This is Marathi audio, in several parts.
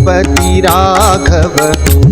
रघुपति राघव.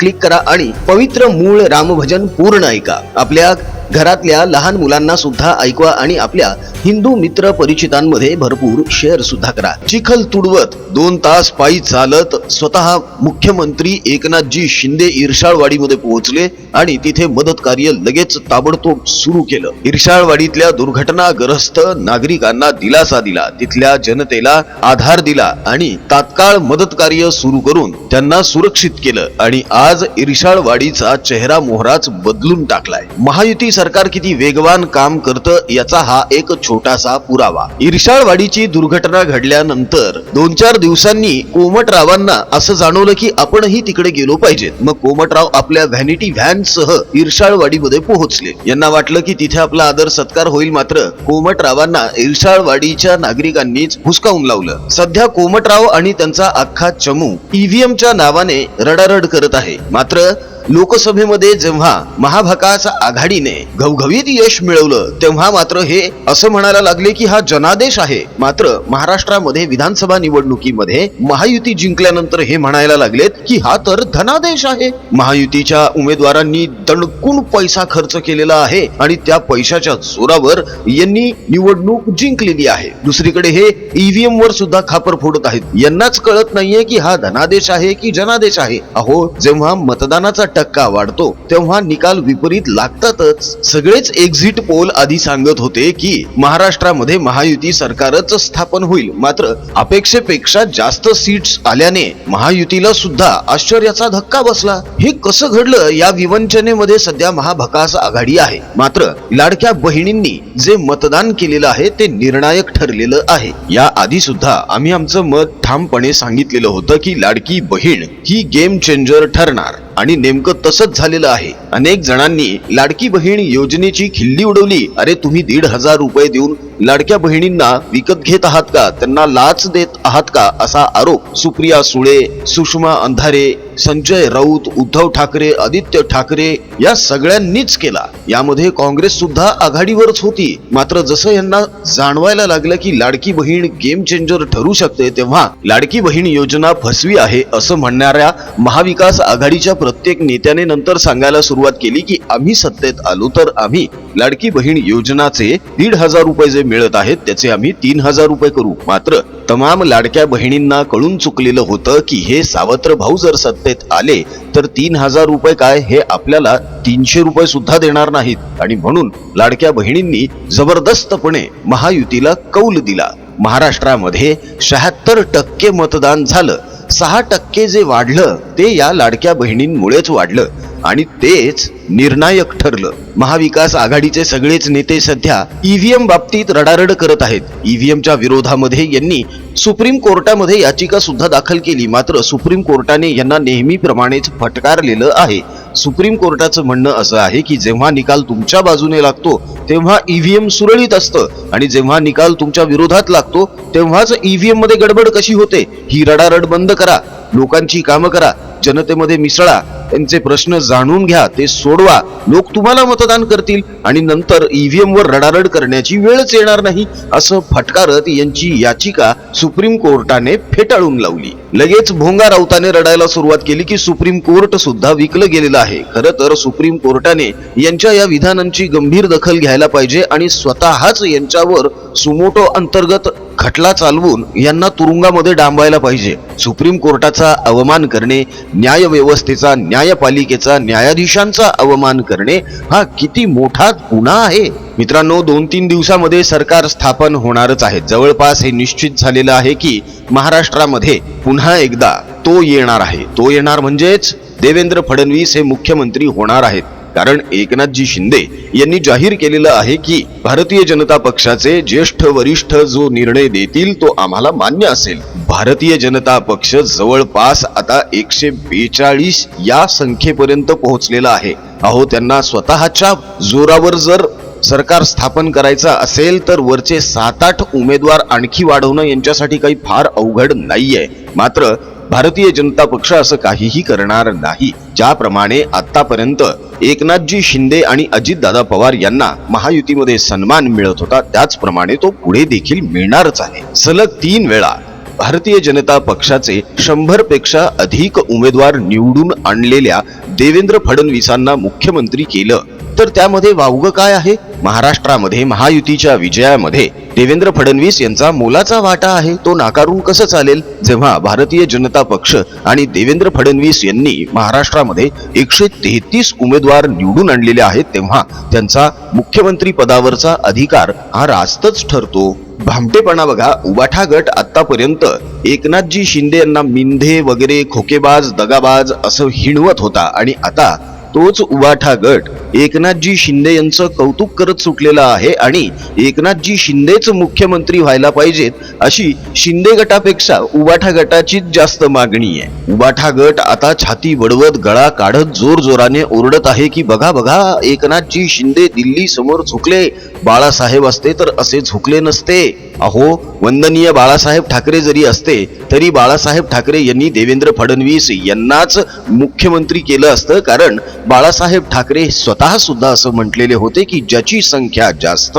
क्लिक करा आणि पवित्र मूळ रामभजन पूर्ण ऐका. आपल्या घरातल्या लहान मुलांना सुद्धा ऐकवा आणि आपल्या हिंदू मित्र परिचितांमध्ये भरपूर शेअर सुद्धा करा. चिखल तुडवत दोन तास पायी चालत स्वतः मुख्यमंत्री एकनाथजी शिंदे इरशाळवाडीमध्ये पोहोचले आणि तिथे मदत कार्य लगेच ताबडतोब सुरू केलं. इरशाळवाडीतल्या दुर्घटनाग्रस्त नागरिकांना दिलासा दिला तिथल्या जनतेला आधार दिला आणि तात्काळ मदत कार्य सुरू करून त्यांना सुरक्षित केलं आणि आज इरशाळवाडीचा चेहरा मोहराच बदलून टाकलाय. महायुती सरकार किती वेगवान काम करतं याचा हा एक छोटासा पुरावा. इरशाळवाडीची दुर्घटना घडल्यानंतर दोन चार दिवसांनी कोमटरावांना असं जाणवलं की आपणही तिकडे गेलो पाहिजेत. मग कोमटराव आपल्या व्हॅनिटी व्हॅन सह इरशाळवाडीमध्ये पोहोचले. यांना वाटलं की तिथे आपला आदर सत्कार होईल मात्र कोमटरावांना इरशाळवाडीच्या नागरिकांनीच हुसकावून लावलं. सध्या कोमटराव आणि त्यांचा अख्खा चमू ईव्हीएम च्या नावाने रडारड करत आहे. मात्र लोकसभेमध्ये जेव्हा महाभकास आघाडीने घवघवीत यश मिळवलं तेव्हा मात्र हे असं म्हणायला लागले की हा जनादेश आहे. मात्र महाराष्ट्रामध्ये विधानसभा निवडणुकीमध्ये महायुती जिंकल्यानंतर हे म्हणायला लागलेत की हा तर धनादेश आहे. महायुतीच्या उमेदवारांनी दणकून पैसा खर्च केलेला आहे आणि त्या पैशाच्या जोरावर यांनी निवडणूक जिंकलेली आहे. दुसरीकडे हे ईव्हीएम वर सुद्धा खापर फोडत आहेत. यांनाच कळत नाहीये की हा धनादेश आहे की जनादेश आहे. अहो जेव्हा मतदानाचा टक्का वाढतो तेव्हा निकाल विपरीत लागतातच. सगळेच एक्झिट पोल आधी सांगत होते की महाराष्ट्रामध्ये महायुती सरकारच स्थापन होईल. मात्र अपेक्षेपेक्षा जास्त सीट्स आल्याने महायुतीला सुद्धा आश्चर्याचा धक्का बसला. हे कसं घडलं? या विवंचनेमध्ये सध्या महाभकास आघाडी आहे. मात्र लाडक्या बहिणींनी जे मतदान केलेलं आहे ते निर्णायक ठरलेलं आहे. या आधी सुद्धा आम्ही आमचं मत ठामपणे सांगितलेलं होतं की लाडकी बहीण ही गेम चेंजर ठरणार. आणि नेमकं तसंच झालेलं आहे. अनेक जणांनी लाडकी बहीण योजनेची खिल्ली उडवली. अरे तुम्ही दीड हजार रुपये देऊन लाडक्या बहिणींना विकत घेत आहात का? त्यांना लाच देत आहात का? असा आरोप सुप्रिया सुळे सुषमा अंधारे संजय राऊत उद्धव ठाकरे आदित्य ठाकरे या सगळ्यांनीच केला. यामध्ये काँग्रेस सुद्धा आघाडीवरच होती. मात्र जसं यांना जाणवायला लागलं की लाडकी बहीण गेम चेंजर ठरू शकते तेव्हा लाडकी बहीण योजना फसवी आहे असं म्हणणाऱ्या महाविकास आघाडीच्या प्रत्येक नेत्याने नंतर सांगायला सुरुवात केली की आम्ही सत्तेत आलो तर आम्ही लाडकी बहीण योजनाचे दीड हजार रुपये जे मिळत आहेत त्याचे आम्ही तीन हजार रुपये करू. मात्र तमाम लाडक्या बहिणींना कळून चुकलेलं होतं की हे सावत्र भाऊ जर सत्तेत आले तर तीन हजार रुपये काय हे आपल्याला तीनशे रुपये सुद्धा देणार नाहीत. आणि म्हणून लाडक्या बहिणींनी जबरदस्तपणे महायुतीला कौल दिला. महाराष्ट्रामध्ये शहात्तर टक्के मतदान झालं. सहा टक्के जे वाढलं ते या लाडक्या बहिणींमुळेच वाढलं. आणि तेच निर्णायक ठरलं. महाविकास आघाडीचे सगळेच नेते सध्या ईव्हीएम बाबतीत रडारड करत आहेत. ईव्हीएमच्या विरोधामध्ये यांनी सुप्रीम कोर्टामध्ये याचिका सुद्धा दाखल केली. मात्र सुप्रीम कोर्टाने यांना नेहमीप्रमाणेच फटकारलेलं आहे. सुप्रीम कोर्टाचं म्हणणं असं आहे की जेव्हा निकाल तुमच्या बाजूने लागतो तेव्हा ईव्हीएम सुरळीत असतं. आणि जेव्हा निकाल तुमच्या विरोधात लागतो तेव्हाच ईव्हीएममध्ये गडबड कशी होते? ही रडारड बंद करा. लोकांची कामं करा जनतेमध्ये मिसळा त्यांचे प्रश्न जाणून घ्या ते सोडवा. लोक तुम्हाला मतदान करतील आणि नंतर ईव्हीएम वर रडारड करण्याची वेळच येणार नाही असं फटकारत यांची याचिका सुप्रीम कोर्टाने फेटाळून लावली. लगेच भोंगा राऊताने रडायला सुरुवात केली की सुप्रीम कोर्ट सुद्धा विकलं गेलेलं आहे. खरं तर सुप्रीम कोर्टाने यांच्या या विधानांची गंभीर दखल घ्यायला पाहिजे आणि स्वतःच यांच्यावर सुमोटो अंतर्गत खटला चालवून यांना तुरुंगामध्ये डांबायला पाहिजे. सुप्रीम कोर्टाचा अवमान करणे न्यायव्यवस्थेचा न्यायपालिकेचा न्यायाधीशांचा अवमान करणे हा किती मोठा गुन्हा आहे. मित्रांनो दोन तीन दिवसामध्ये सरकार स्थापन होणारच आहे. जवळपास हे निश्चित झालेलं आहे की महाराष्ट्रामध्ये पुन्हा एकदा तो येणार आहे. तो येणार म्हणजेच देवेंद्र फडणवीस हे मुख्यमंत्री होणार आहेत. कारण एकनाथजी शिंदे यांनी जाहीर केलेलं आहे की भारतीय जनता पक्षाचे ज्येष्ठ वरिष्ठ जो निर्णय देतील तो आम्हाला मान्य असेल. भारतीय जनता पक्ष जवळपास आता एकशे बेचाळीस या संख्येपर्यंत पोहोचलेला आहे. अहो त्यांना स्वतःच्या जोरावर जर सरकार स्थापन करायचं असेल तर वरचे सात आठ उमेदवार आणखी वाढवणं यांच्यासाठी काही फार अवघड नाहीये. मात्र भारतीय जनता पक्ष असं काहीही करणार नाही. ज्याप्रमाणे आतापर्यंत एकनाथजी शिंदे आणि अजितदादा पवार यांना महायुतीमध्ये सन्मान मिळत होता. त्याचप्रमाणे तो पुढे देखील मिळणारच आहे. सलग तीन वेळा भारतीय जनता पक्षाचे शंभरपेक्षा अधिक उमेदवार निवडून आणलेल्या देवेंद्र फडणवीसांना मुख्यमंत्री केलं. तर त्यामध्ये वावगं काय आहे? महाराष्ट्रामध्ये महायुतीच्या विजयामध्ये देवेंद्र फडणवीस यांचा मोलाचा वाटा आहे. तो नाकारून कसं चालेल? जेव्हा भारतीय जनता पक्ष आणि देवेंद्र फडणवीस यांनी महाराष्ट्रामध्ये एकशे तेहतीस उमेदवार निवडून आणलेले आहेत तेव्हा त्यांचा मुख्यमंत्री पदावरचा अधिकार हा रास्तच ठरतो. भामटेपणा बघा. उबाठा गट आतापर्यंत एकनाथजी शिंदे यांना मिंधे वगैरे खोकेबाज दगाबाज असं हिणवत होता. आणि आता तोच उबाठा गट एकनाथजी शिंदे यांचं कौतुक करत सुटलेला आहे आणि एकनाथजी शिंदेच मुख्यमंत्री व्हायला पाहिजेत अशी शिंदे गटापेक्षा उबाठा गटाचीच जास्त मागणी आहे. उबाठा गट आता छाती वडवत गळा काढत जोर जोराने ओरडत आहे की बघा बघा एकनाथजी शिंदे दिल्ली समोर झुकले. बाळासाहेब असते तर असे झुकले नसते. अहो वंदनीय बाळासाहेब ठाकरे जरी असते तरी बाळासाहेब ठाकरे यांनी देवेंद्र फडणवीस यांनाच मुख्यमंत्री केलं असतं. कारण बाळासाहेब ठाकरे स्वतः सुद्धा असं म्हटलेले होते की ज्याची संख्या जास्त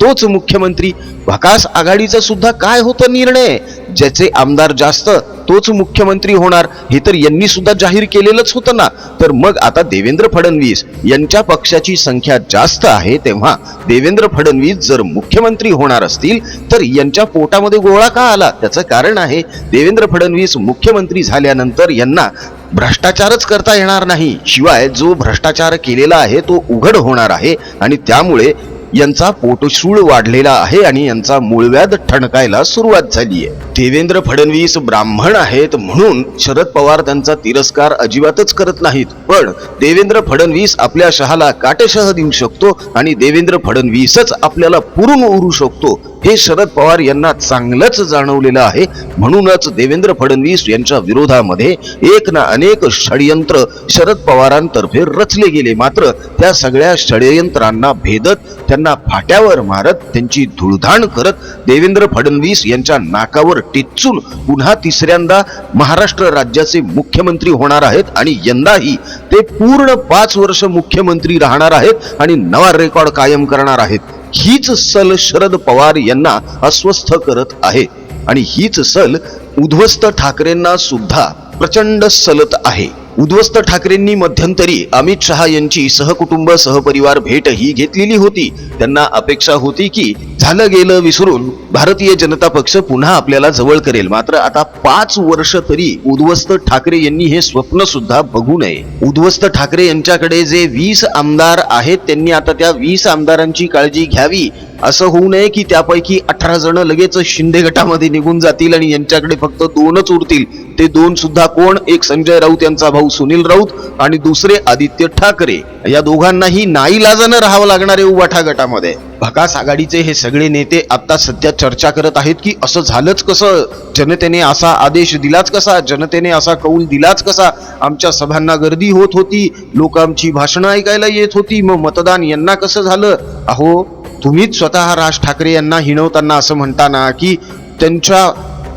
तोच मुख्यमंत्री. भकास आघाडीचा सुद्धा काय होतं निर्णय? ज्याचे आमदार जास्त तोच मुख्यमंत्री होणार. हे तर यांनी सुद्धा जाहीर केलेलंच होतं ना. तर मग आता देवेंद्र फडणवीस यांच्या पक्षाची संख्या जास्त आहे तेव्हा देवेंद्र फडणवीस जर मुख्यमंत्री होणार असतील तर यांच्या पोटामध्ये गोळा का आला? त्याचं कारण आहे देवेंद्र फडणवीस मुख्यमंत्री झाल्यानंतर यांना भ्रष्टाचारच करता येणार नाही. शिवाय जो भ्रष्टाचार केलेला आहे तो उघड होणार आहे आणि त्यामुळे यांचा पोटशूळ वाढलेला आहे आणि यांचा मूळव्याध ठणकायला सुरुवात झाली आहे. देवेंद्र फडणवीस ब्राह्मण आहेत म्हणून शरद पवार त्यांचा तिरस्कार अजिबातच करत नाहीत. पण देवेंद्र फडणवीस आपल्या शहाला काटेशह देऊ शकतो आणि देवेंद्र फडणवीसच आपल्याला पुरून उरू शकतो हे शरद पवार यांना चांगलंच जाणवलेलं आहे. म्हणूनच देवेंद्र फडणवीस यांच्या विरोधामध्ये एक ना अनेक षडयंत्र शरद पवारांतर्फे रचले गेले. मात्र त्या सगळ्या षडयंत्रांना भेदत त्यांना फाट्यावर मारत त्यांची धुळधाण करत देवेंद्र फडणवीस यांच्या नाकावर टिचून पुन्हा तिसऱ्यांदा महाराष्ट्र राज्याचे मुख्यमंत्री होणार आहेत आणि यंदाही ते पूर्ण पाच वर्ष मुख्यमंत्री राहणार आहेत आणि नवा रेकॉर्ड कायम करणार आहेत. हीच सल शरद पवार यांना अस्वस्थ करत आहे. आणि हीच सल उद्ध्वस्त ठाकरेंना सुद्धा प्रचंड सलत आहे. उद्ध्वस्त ठाकरेंनी मध्यंतरी अमित शहा यांची सहकुटुंब सहपरिवार भेट ही घेतलेली होती. त्यांना अपेक्षा होती की झालं गेलं विसरून भारतीय जनता पक्ष पुन्हा आपल्याला जवळ करेल. मात्र आता पाच वर्ष तरी उद्ध्वस्त ठाकरे यांनी हे स्वप्न सुद्धा बघू नये. उद्ध्वस्त ठाकरे यांच्याकडे जे वीस आमदार आहेत त्यांनी आता त्या वीस आमदारांची काळजी घ्यावी. असं होऊ नये की त्यापैकी अठरा जण लगेच शिंदे गटामध्ये निघून जातील आणि यांच्याकडे फक्त दोनच उरतील ते दोन सुद्धा कोण? एक संजय राऊत यांचा भाऊ सुनील राऊत आणि दुसरे आदित्य ठाकरे. या दोघांनाही नाईलाजानं राहावं लागणार आहे उबाठा गटामध्ये. भकास आघाडीचे हे सगळे नेते आता सध्या चर्चा करत आहेत की असं झालंच कसं? जनतेने असा आदेश दिलाच कसा? जनतेने असा कौल दिलाच कसा? आमच्या सभांना गर्दी होत होती. लोक आमची भाषणं ऐकायला येत होती. मग मतदान यांना कसं झालं? अहो तुम्हीच स्वतः राज ठाकरे यांना हिणवताना असं म्हणताना की त्यांच्या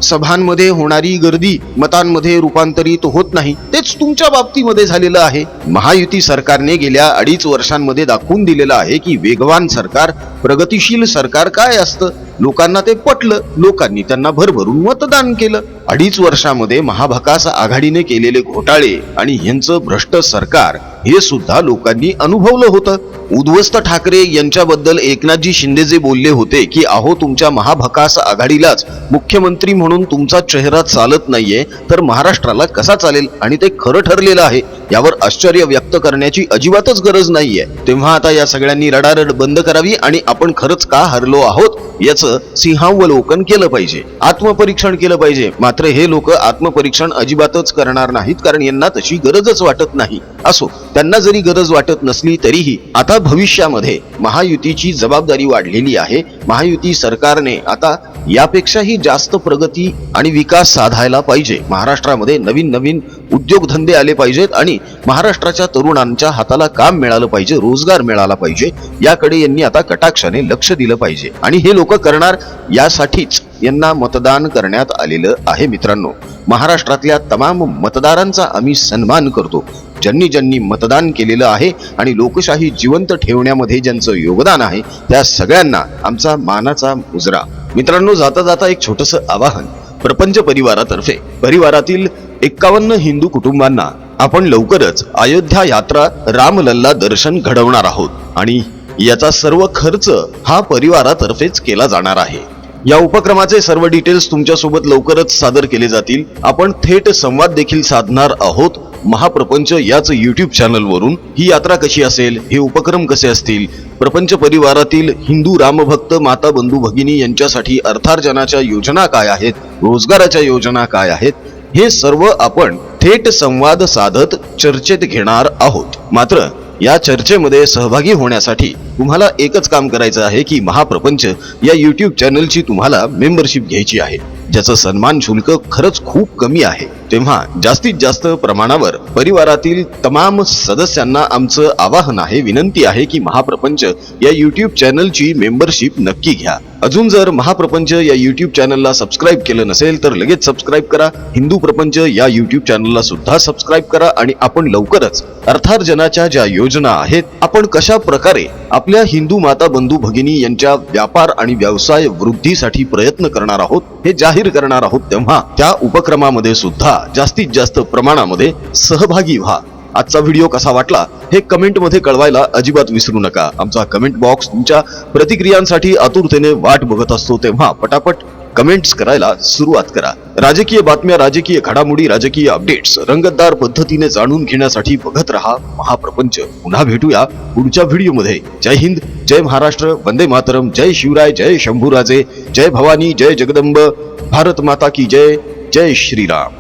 सभांमध्ये होणारी गर्दी मतांमध्ये रूपांतरित होत नाही तेच तुमच्या बाबतीमध्ये झालेलं आहे. महायुती सरकारने गेल्या अडीच वर्षांमध्ये दाखवून दिलेलं आहे की वेगवान सरकार प्रगतिशील सरकार काय असतं? लोकांना ते पटलं. लोकांनी त्यांना भरभरून मतदान केलं. अडीच वर्षामध्ये महाभकास आघाडीने केलेले घोटाळे आणि यांचं भ्रष्ट सरकार हे सुद्धा लोकांनी अनुभवलं होतं. उद्ध्वस्त ठाकरे यांच्याबद्दल एकनाथजी शिंदे जे बोलले होते की अहो तुमच्या महाभकास आघाडीलाच मुख्यमंत्री म्हणून तुमचा चेहरा चालत नाहीये तर महाराष्ट्राला कसा चालेल? आणि ते खरं ठरलेलं आहे. यावर आश्चर्य व्यक्त करण्याची अजिबातच गरज नाहीये. तेव्हा आता या सगळ्यांनी रडारड बंद करावी आणि आपण खरंच का हरलो आहोत याचं सिंहावलोकन केलं पाहिजे. आत्मपरीक्षण केलं पाहिजे. मात्र हे लोक आत्मपरीक्षण अजिबातच करणार नाहीत कारण यांना तशी गरजच वाटत नाही. असो त्यांना जरी गरज वाटत नसली तरीही आता भविष्यामध्ये महायुतीची जबाबदारी वाढलेली आहे. महायुती सरकारने आता यापेक्षाही जास्त प्रगती आणि विकास साधायला पाहिजे. महाराष्ट्रामध्ये नवीन नवीन उद्योगधंदे आले पाहिजेत आणि महाराष्ट्राच्या तरुणांच्या हाताला काम मिळालं पाहिजे रोजगार मिळाला पाहिजे. याकडे यांनी आता कटाक्षाने लक्ष दिलं पाहिजे. आणि हे लोक करणार यासाठीच यांना मतदान करण्यात आलेलं आहे मित्रांनो. महाराष्ट्रातल्या तमाम मतदारांचा आम्ही सन्मान करतो. ज्यांनी ज्यांनी मतदान केलेलं आहे आणि लोकशाही जिवंत ठेवण्यामध्ये ज्यांचं योगदान आहे त्या सगळ्यांना आमचा मानाचा मुजरा. मित्रांनो जाता जाता एक छोटस आवाहन. प्रपंच परिवारातर्फे परिवारातील एक्कावन्न हिंदू कुटुंबांना आपण लवकरच अयोध्या यात्रा रामलल्ला दर्शन घडवणार आहोत आणि याचा सर्व खर्च हा परिवारातर्फेच केला जाणार आहे. या उपक्रमाचे सर्व डिटेल्स तुमच्यासोबत लवकरच सादर केले जातील. आपण थेट संवाद देखील साधणार आहोत. महाप्रपंच याच यूट्यूब चॅनलवरून ही यात्रा कशी असेल हे उपक्रम कसे असतील? प्रपंच परिवारातील हिंदू रामभक्त माता बंधू भगिनी यांच्यासाठी अर्थार्जनाच्या योजना काय आहेत? रोजगाराच्या योजना काय आहेत? हे सर्व आपण थेट संवाद साधत चर्चेत घेणार आहोत. मात्र या चर्चेमध्ये सहभागी होण्यासाठी तुम्हाला एकच काम करायचं आहे की महाप्रपंच या यूट्यूब चॅनलची तुम्हाला मेंबरशिप घ्यायची आहे. ज्याचं सन्मान शुल्क खरंच खूप कमी आहे. तेव्हा जास्तीत जास्त प्रमाणावर परिवारातील तमाम सदस्यांना आमचं आवाहन आहे विनंती आहे की महाप्रपंच या युट्यूब चॅनलची मेंबरशिप नक्की घ्या. अजून जर महाप्रपंच या युट्यूब चॅनलला सबस्क्राईब केलं नसेल तर लगेच सबस्क्राईब करा. हिंदू प्रपंच या युट्यूब चॅनलला सुद्धा सबस्क्राईब करा आणि आपण लवकरच अर्थार्जनाच्या ज्या योजना आहेत आपण कशा प्रकारे आपल्या हिंदू माता बंधू भगिनी यांच्या व्यापार आणि व्यवसाय वृद्धीसाठी प्रयत्न करणार आहोत हे जाहीर करणार आहोत तेव्हा त्या उपक्रमामध्ये सुद्धा जास्तीत जास्त प्रमाणामध्ये सहभागी व्हा. आजचा व्हिडिओ कसा वाटला हे कमेंटमध्ये कळवायला अजिबात विसरू नका. आमचा कमेंट बॉक्स तुमच्या प्रतिक्रियांसाठी आतुरतेने वाट बघत असतो तेव्हा पटापट कमेंट्स करायला सुरुवात करा. राजकीय बातम्या राजकीय घडामोडी राजकीय अपडेट्स रंगतदार पद्धतीने जाणून घेण्यासाठी बघत रहा महाप्रपंच. पुन्हा भेटूया पुढच्या व्हिडिओमध्ये. जय हिंद जय महाराष्ट्र वंदे मातरम जय शिवराय जय शंभूराजे जय भवानी जय जगदंब भारत माता की जय जय श्रीराम.